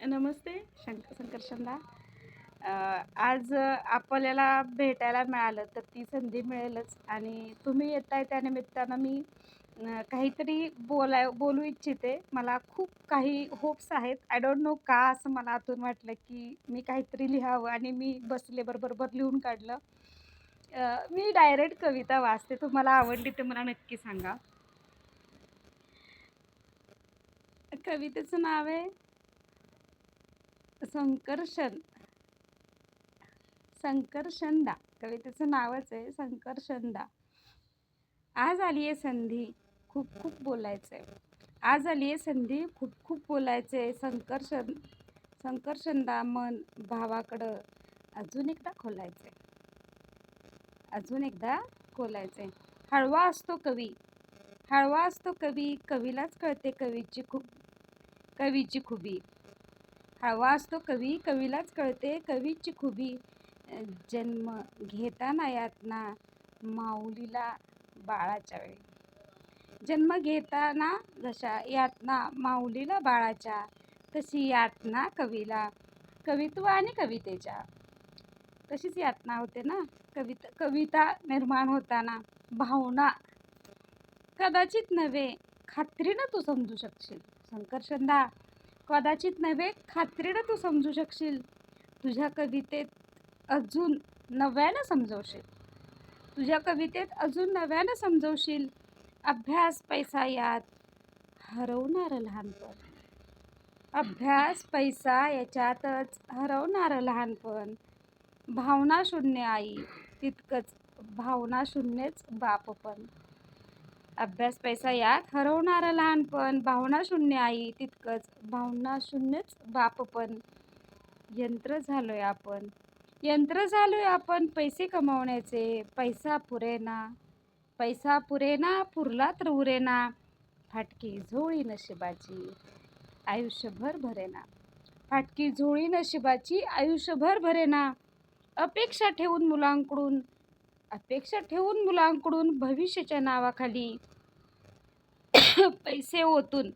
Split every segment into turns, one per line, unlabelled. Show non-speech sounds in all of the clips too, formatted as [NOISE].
नमस्ते शंकर संकर्षणला आज आपल्याला भेटायला मिळालं तर ती संधी मिळेलच. आणि तुम्ही येत त्या निमित्तानं मी काहीतरी बोलाय बोलू इच्छिते. मला खूप काही होप्स आहेत. आय डोंट नो का असं मला आतून वाटलं की मी काहीतरी लिहावं आणि मी बसले बरोबर लिहून काढलं. मी डायरेक्ट कविता वाचते. तुम्हाला आवडली तर मला नक्की सांगा. कवितेचं नाव आहे संकर्षण. संकर्षणदा. कवितेचं नावच आहे संकर्षणदा. आज आली आहे संधी खूप खूप बोलायचं आहे आज आली आहे संधी खूप खूप बोलायचं आहे संकर्षण संकर्षणदा मन भावाकडं अजून एकदा खोलायचं आहे अजून एकदा खोलायचं आहे हळवा असतो कवी. हळवा असतो कवी कवीलाच कळते कवीची खूप कवीची खुबी. हळवा असतो कवी कवीलाच कळते कवीची खुबी जन्म घेताना यातना माऊलीला बाळाच्या वेळी. जन्म घेताना जशा यातना माऊलीला बाळाच्या तशी यातना कवीला कवित्व आणि कवितेच्या. तशीच यातना होते ना कविता कविता निर्माण होताना. भावना कदाचित नव्हे खात्रीनं तू समजू शकशील. शंकरशंदा कदाचित नव्हे खात्रीनं तू समजू शकशील. तुझ्या कवितेत अजून नव्यानं समजवशील. तुझ्या कवितेत अजून नव्यानं समजवशील. अभ्यास पैसा यात हरवणारं लहानपण. अभ्यास पैसा याच्यातच हरवणारं लहानपण. भावना शून्य आई तितकंच भावना शून्यच बाप पण अभ्यास पैसा यात हरवणारं लहानपण भावना शून्य आई तितकंच भावना शून्यच बाप पण. यंत्र झालोय आपण. यंत्र झालोय आपण पैसे कमावण्याचे. पैसा पुरेना. पैसा पुरेना पुरला तर उरेना. फाटकी झोळी नशिबाची आयुष्यभर भरेना. फाटकी झोळी नशिबाची आयुष्यभर भरेना. अपेक्षा ठेवून मुलांकडून अपेक्षा ठेवून मुलांकडून भविष्याच्या नावाखाली [LAUGHS] पैसे ओतून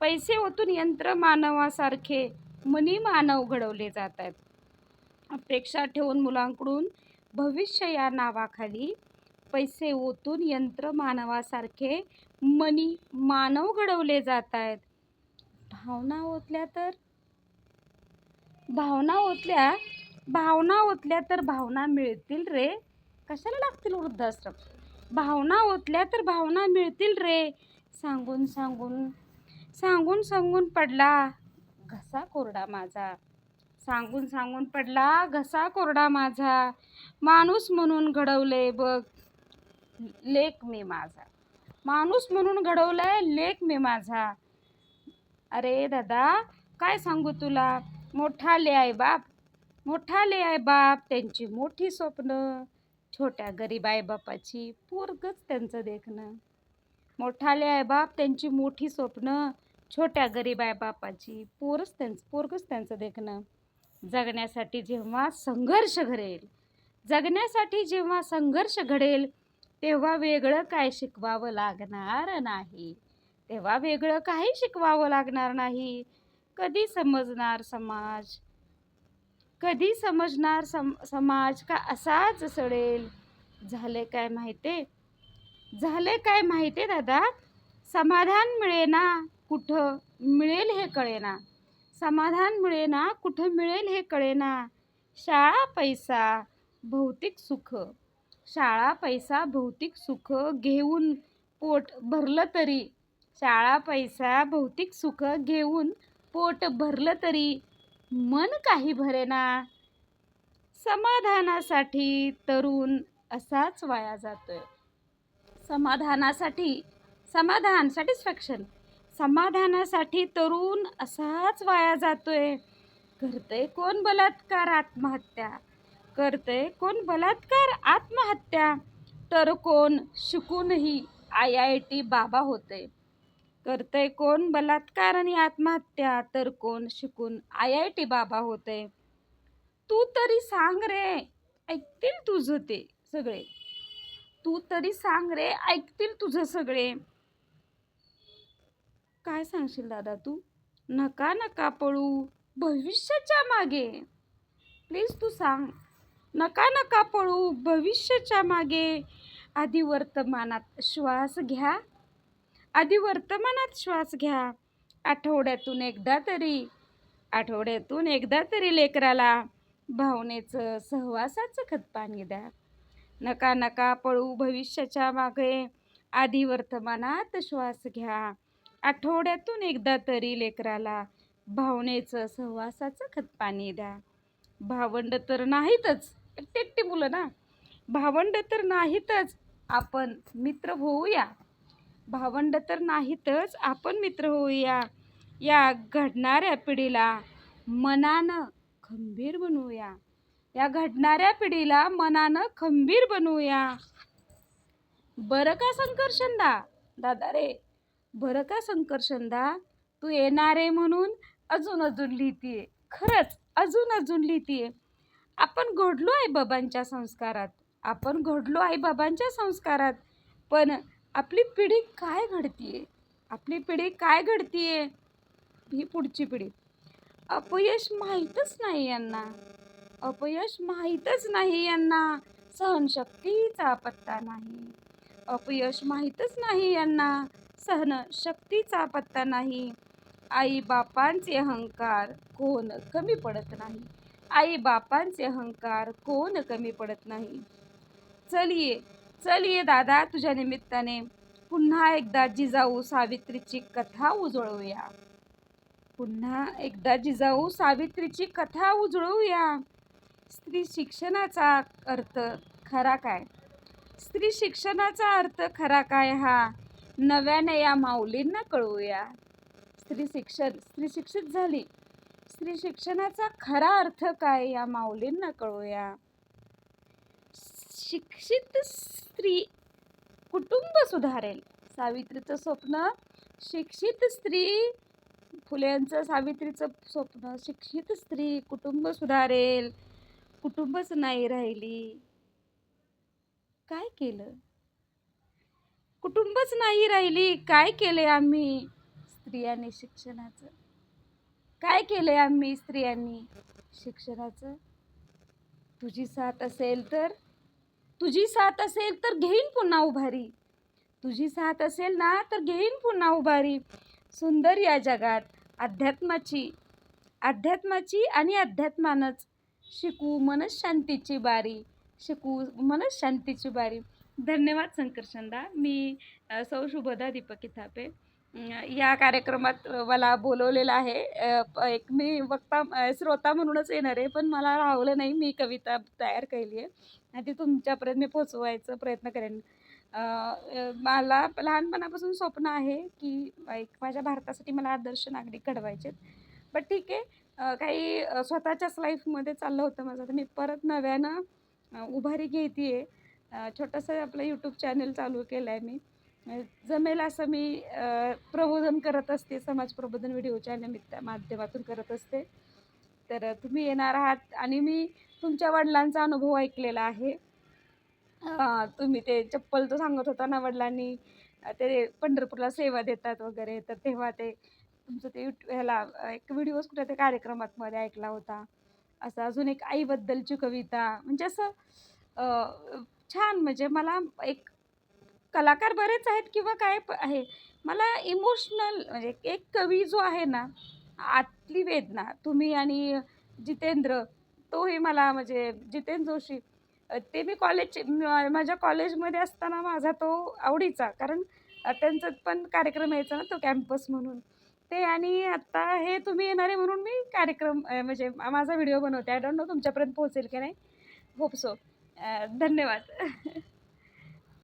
पैसे ओतून यंत्र मानवासारखे मनी मानव घडवले जात आहेत अपेक्षा ठेवून मुलांकडून भविष्य या नावाखाली पैसे ओतून यंत्र मानवासारखे मनी मानव घडवले जात आहेत भावना ओतल्या तर भावना ओतल्या भावना ओतल्या तर भावना मिळतील रे. कशाला लागतील वृद्धाश्रम? भावना ओतल्या तर भावना मिळतील रे. सांगून सांगून सांगून सांगून पडला घसा कोरडा माझा. सांगून सांगून पडला घसा कोरडा माझा. माणूस म्हणून घडवले बघ लेख मी माझा. माणूस म्हणून घडवलाय लेख मी माझा. अरे दादा काय सांगू तुला? मोठा ले आहे बाप. मोठा ले आहे बाप त्यांची मोठी स्वप्न. छोट्या गरीब आई बापाची पोरगच त्यांचं देखणं. मोठाले आहे बाप त्यांची मोठी स्वप्न छोट्या गरीब आहे बापाची. पोरच त्यांचं पोरगच त्यांचं देखणं. जगण्यासाठी जेव्हा संघर्ष घडेल जगण्यासाठी जेव्हा संघर्ष घडेल तेव्हा वेगळं काय शिकवावं लागणार नाही. तेव्हा वेगळं काही शिकवावं लागणार नाही. कधी समजणार समाज? कधी समजणार सम समाज का असाच सडेल? झाले काय माहिती झाले काय माहिती दादा? समाधान मिळेना कुठं मिळेल हे कळेना. समाधान मिळेना कुठं मिळेल हे कळेना. शाळा पैसा भौतिक सुख. शाळा पैसा भौतिक सुख घेऊन पोट भरलं तरी. शाळा पैसा भौतिक सुख घेऊन पोट भरलं तरी. मन काही भरेना. समाधानासाठी तरुण असाच वाया जातोय. समाधानासाठी समाधान सॅटिस्फॅक्शन समाधानासाठी तरुण असाच वाया जातोय. करतंय कोण बलात्कार आत्महत्या? करतंय कोण बलात्कार आत्महत्या? तर कोण शिकूनही आय आय टी बाबा होते करतंय कोण बलात्कार आणि आत्महत्या? तर कोण शिकून आय आय टी बाबा होते तू तरी सांग रे. ऐकतील तुझं ते सगळे. तू तरी सांग रे ऐकतील तुझं सगळे. काय सांगशील दादा तू? नका नका पळू. भविष्याच्या मागे. प्लीज तू सांग. नका नका पळू. भविष्याच्या मागे. आधी वर्तमानात श्वास घ्या. आधी वर्तमानात श्वास घ्या. आठवड्यातून एकदा तरी. आठवड्यातून एकदा तरी लेकराला भावनेचं सहवासाचं खतपाणी द्या. नका नका पळू भविष्याच्या मागे. आधी वर्तमानात श्वास घ्या. आठवड्यातून एकदा तरी लेकराला भावनेचं सहवासाचं खतपाणी द्या. भावंड तर नाहीतच. एकटे एकटे मुलं ना. भावंड तर नाहीतच. आपण मित्र होऊया. भावंड तर नाहीतच. आपण मित्र होऊया. या घडणाऱ्या पिढीला मनानं खंबीर बनवूया. या घडणाऱ्या पिढीला मनानं खंबीर बनवूया. बरं का संकर्षणदा दादा रे बरं का संकर्षणदा तू येणार आहे म्हणून अजून अजून लिहितीये. खरंच अजून अजून लिहितीये. आपण घडलो आहे बाबांच्या संस्कारात. आपण घडलो आहे बाबांच्या संस्कारात. पण आपली पिढी काय घडतीये? आपली पिढी काय घडतीये? ही पुढची पिढी. अपयश माहीतच नाही यांना. अपयश माहीतच नाही यांना. सहनशक्तीचा पत्ता नाही. अपयश माहीतच नाही यांना. सहनशक्तीचा पत्ता नाही. आई बापांचे अहंकार कोण कमी पडत नाही. आई बापांचे अहंकार कोण कमी पडत नाही. चल ये चल ये दादा तुझ्या निमित्ताने. पुन्हा एकदा जिजाऊ सावित्रीची कथा उजळवूया पुन्हा एकदा जिजाऊ सावित्रीची कथा उजळूया. स्त्री शिक्षणाचा अर्थ खरा काय? स्त्री शिक्षणाचा अर्थ खरा काय हा? नव्याने या माऊलींना कळवूया. स्त्री शिक्षण स्त्री शिक्षित झाली. स्त्री शिक्षणाचा खरा अर्थ काय या माऊलींना कळूया शिक्षित स्त्री कुटुंब सुधारेल. सावित्रीचं स्वप्न शिक्षित स्त्री फुल्यांचं सावित्रीचं स्वप्न शिक्षित स्त्री कुटुंब सुधारेल. कुटुंबच नाही राहिली. काय केलं? कुटुंबच नाही राहिली. काय केले आम्ही? स्त्रियांनी शिक्षणाचं. काय केले आम्ही स्त्रियांनी? शिक्षणाचं. तुझी साथ असेल तर तुझी साथ असेल तर घेईन पुन्हा उभारी. तुझी साथ असेल ना तर घेईन पुन्हा उभारी. सुंदर या जगात. अध्यात्माची. अध्यात्माची आणि अध्यात्मानंच. शिकू मनशांतीची बारी. शिकू मनशांतीची बारी. धन्यवाद संकर्षणदा मी सौ शुभदा दीपक इथापे. या कार्यक्रमात मला बोलवलेलं आहे. प- एक मी वक्ता श्रोता म्हणूनच येणार आहे पण मला राहवलं नाही. मी कविता तयार केली आहे. आणि ती तुमच्यापर्यंत मी पोचवायचा प्रयत्न करेन. मला लहानपणापासून स्वप्न आहे की एक माझ्या भारतासाठी मला आदर्श नागरिक घडवायचे बट ठीक आहे. काही स्वतःच्याच लाईफमध्ये चाललं होतं माझं. तर मी परत नव्यानं उभारी घेते आहे छोटंसं आपलं यूट्यूब चॅनल चालू केलं आहे मी जमेल असं मी प्रबोधन करत असते. समाज प्रबोधन व्हिडिओच्या निमित्त माध्यमातून करत असते. तर तुम्ही येणार आहात आणि मी तुमच्या वडिलांचा अनुभव ऐकलेला आहे. तुम्ही ते चप्पलचं सांगत होता ना वडिलांनी ते पंढरपूरला सेवा देतात वगैरे. तर तेव्हा ते तुमचं ते युट ह्याला एक व्हिडिओज कुठे ते कार्यक्रमात मध्ये ऐकला होता. असं अजून एक आईबद्दलची कविता. म्हणजे असं छान. म्हणजे मला एक कलाकार बरेच आहेत किंवा काय प- आहे. मला इमोशनल म्हणजे एक कवी जो आहे ना आतली वेदना तुम्ही आणि जितेंद्र तोही मला म्हणजे जितेंद्र जोशी ते मी कॉलेज माझ्या कॉलेजमध्ये असताना माझा तो आवडीचा. कारण त्यांचा त्यांचं पण कार्यक्रम यायचा ना तो कॅम्पस म्हणून. ते आणि आत्ता हे तुम्ही येणारे म्हणून मी कार्यक्रम म्हणजे माझा व्हिडिओ बनवते. आय डोंट नो तुमच्यापर्यंत पोहोचेल की नाही. होप सो धन्यवाद. [LAUGHS]